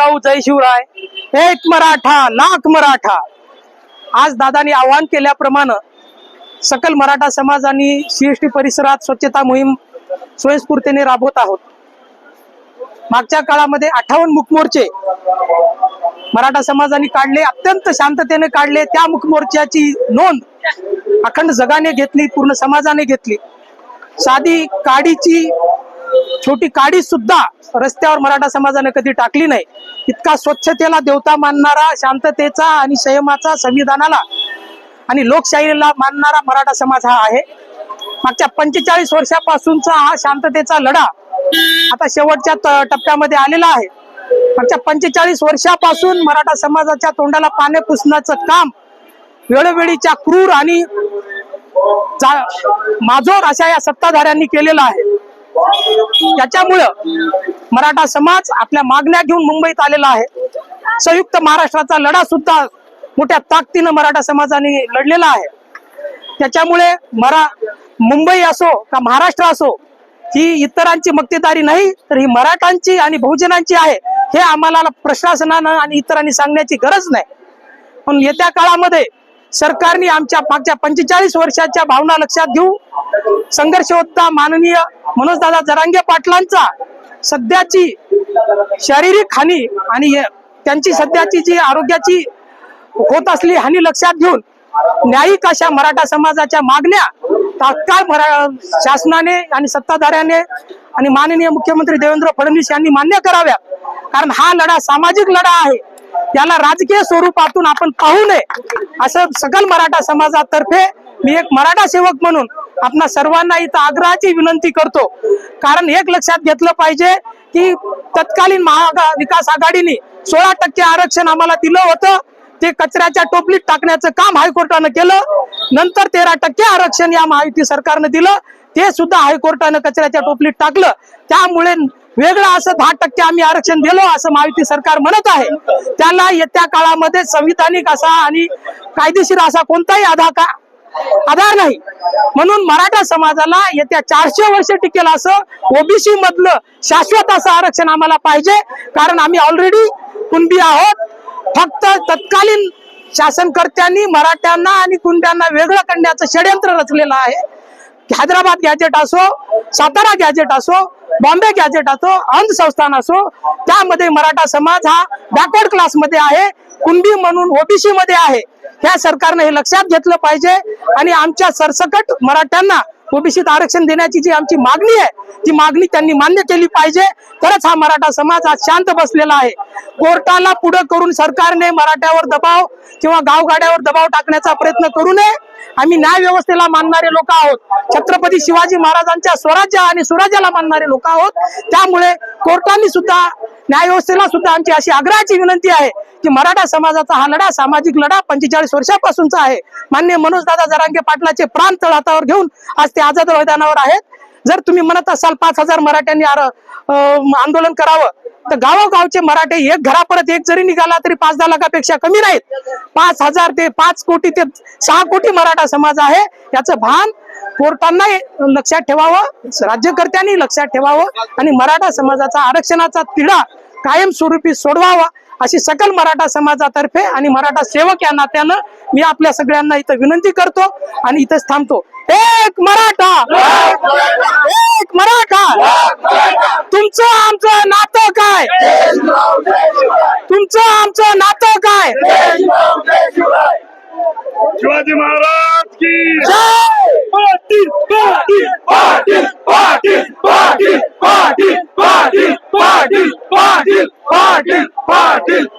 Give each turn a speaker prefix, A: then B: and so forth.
A: जाऊ जय शिवराय एक मराठा लाख मराठा. आज दादानी आवाहन केल्याप्रमाणे सकल मराठा समाज आणि सीएसटी परिसरात स्वच्छता मोहीम स्वयंस्फूर्तीने राबवत आहोत. मागच्या काळामध्ये अठ्ठावन्न मुखमोर्चे मराठा समाजाने काढले अत्यंत शांततेने काढले. त्या मुखमोर्चाची नोंद अखंड जगाने घेतली पूर्ण समाजाने घेतली. साधी काडीची छोटी काडी सुद्धा रस्त्यावर मराठा समाजाने कधी टाकली नाही. इतका स्वच्छतेला देवता मानणारा शांततेचा आणि संयमाचा संविधानाला आणि लोकशाहीला मानणारा मराठा समाज हा आहे. मागच्या पंचेचाळीस वर्षापासूनचा हा शांततेचा लढा आता शेवटच्या टप्प्यामध्ये आलेला आहे. मागच्या पंचेचाळीस वर्षापासून मराठा समाजाच्या तोंडाला पाने पुसण्याचं काम वेळोवेळीच्या क्रूर आणि माजोर अशा या सत्ताधाऱ्यांनी केलेलं आहे. त्याच्यामुळं मराठा समाज आपल्या मागण्या घेऊन मुंबईत आलेला आहे. संयुक्त महाराष्ट्राचा लढा सुद्धा मोठ्या ताकदीनं मराठा समाजाने लढलेला आहे. त्याच्यामुळे मरा मुंबई असो का महाराष्ट्र असो ही इतरांची मक्तेदारी नाही तर ही मराठांची आणि बहुजनांची आहे हे आम्हाला प्रशासनानं आणि इतरांनी सांगण्याची गरज नाही. पण येत्या काळामध्ये सरकारने आमच्या मागच्या पंचेचाळीस वर्षाच्या भावना लक्षात घेऊ. संघर्ष होता माननीय मनोजदादा जरांगे पाटलांचा सध्याची शारीरिक हानी आणि त्यांची सध्याची जी आरोग्याची होत असली हानी लक्षात घेऊन न्यायिक अशा मराठा समाजाच्या मागण्या तात्काळ मरा शासनाने आणि सत्ताधाऱ्याने आणि माननीय मुख्यमंत्री देवेंद्र फडणवीस यांनी मान्य कराव्या कारण हा लढा सामाजिक लढा आहे. याला राजकीय स्वरूपातून आपण पाहू नये. असं सकल मराठा समाजातर्फे मी एक मराठा सेवक म्हणून आपणा सर्वांना इथं आग्रहाची विनंती करतो. कारण एक लक्षात घेतलं पाहिजे की तत्कालीन महागा विकास आघाडीने सोळा टक्के आरक्षण आम्हाला दिलं होतं. ते कचऱ्याच्या टोपलीत टाकण्याचं काम हायकोर्टानं केलं. नंतर तेरा टक्के आरक्षण या महायुती सरकारनं दिलं. ते सुद्धा हायकोर्टानं कचऱ्याच्या टोपलीत टाकलं. त्यामुळे वेगळं असं दहा टक्के आम्ही आरक्षण दिलो असं महायुती सरकार म्हणत आहे. त्याला येत्या काळामध्ये संविधानिक असा आणि कायदेशीर असा कोणताही आधार का आधार नाही. म्हणून मराठा समाजाला येत्या चारशे वर्ष टिकेल असं ओबीसी मधलं शाश्वत असं आरक्षण आम्हाला पाहिजे. कारण आम्ही ऑलरेडी कुणबी आहोत. फक्त तत्कालीन शासनकर्त्यांनी मराठ्यांना आणि कुणब्यांना वेगळं करण्याचं षडयंत्र रचलेलं आहे. हैदराबाद गॅजेट असो सातारा गॅजेट असो बॉम्बे गॅजेट असो अंध संस्थान असो त्यामध्ये मराठा समाज हा बॅकवर्ड क्लासमध्ये आहे कुणबी म्हणून ओबीसी मध्ये आहे. ह्या सरकारने हे लक्षात घेतलं पाहिजे आणि आमच्या सरसकट मराठ्यांना ओबीसीत आरक्षण देण्याची जी आमची मागणी आहे ती मागणी त्यांनी मान्य केली पाहिजे. तरच हा मराठा समाज आज शांत बसलेला आहे. कोर्टाला पुढे करून सरकारने मराठ्यावर दबाव किंवा गावगाड्यावर दबाव टाकण्याचा प्रयत्न करू नये. आम्ही न्याय व्यवस्थेला मानणारे लोक आहोत. छत्रपती शिवाजी महाराजांच्या स्वराज्य आणि स्वराज्याला मानणारे लोक आहोत. त्यामुळे कोर्टाने सुद्धा न्याय व्यवस्थेला सुद्धा आमची अशी आग्रहाची विनंती आहे की मराठा समाजाचा हा लढा सामाजिक लढा पंचेचाळीस वर्षापासूनचा आहे. मान्य मनोजदादा जरांगे पाटलाचे प्राण तळातावर घेऊन आज ते आझाद मैदानावर आहेत. जर तुम्ही म्हणत असाल पाच हजार मराठ्यांनी आंदोलन करावं तर गावोगावचे मराठे एक घरापर्यंत एक जरी निघाला तरी पाच दहा लाखापेक्षा कमी नाहीत. पाच हजार ते पाच कोटी ते सहा कोटी मराठा समाज आहे. याचं भान कोर्टांना लक्षात ठेवावं राज्यकर्त्यांनी लक्षात ठेवावं आणि मराठा समाजाचा आरक्षणाचा तिढा कायमस्वरूपी सोडवावा अशी सकल मराठा समाजातर्फे आणि मराठा सेवक या नात्यानं मी आपल्या सगळ्यांना इथं विनंती करतो आणि इथंच थांबतो एक मराठा एक मराठा तुमचं आमचं नातं काय तुमचं आमचं नातं काय
B: शिवाजी महाराज की! पाटील पाटील पाटील पाटील पाटील पाटील पाटील पाटील पाटील पाटील पाटील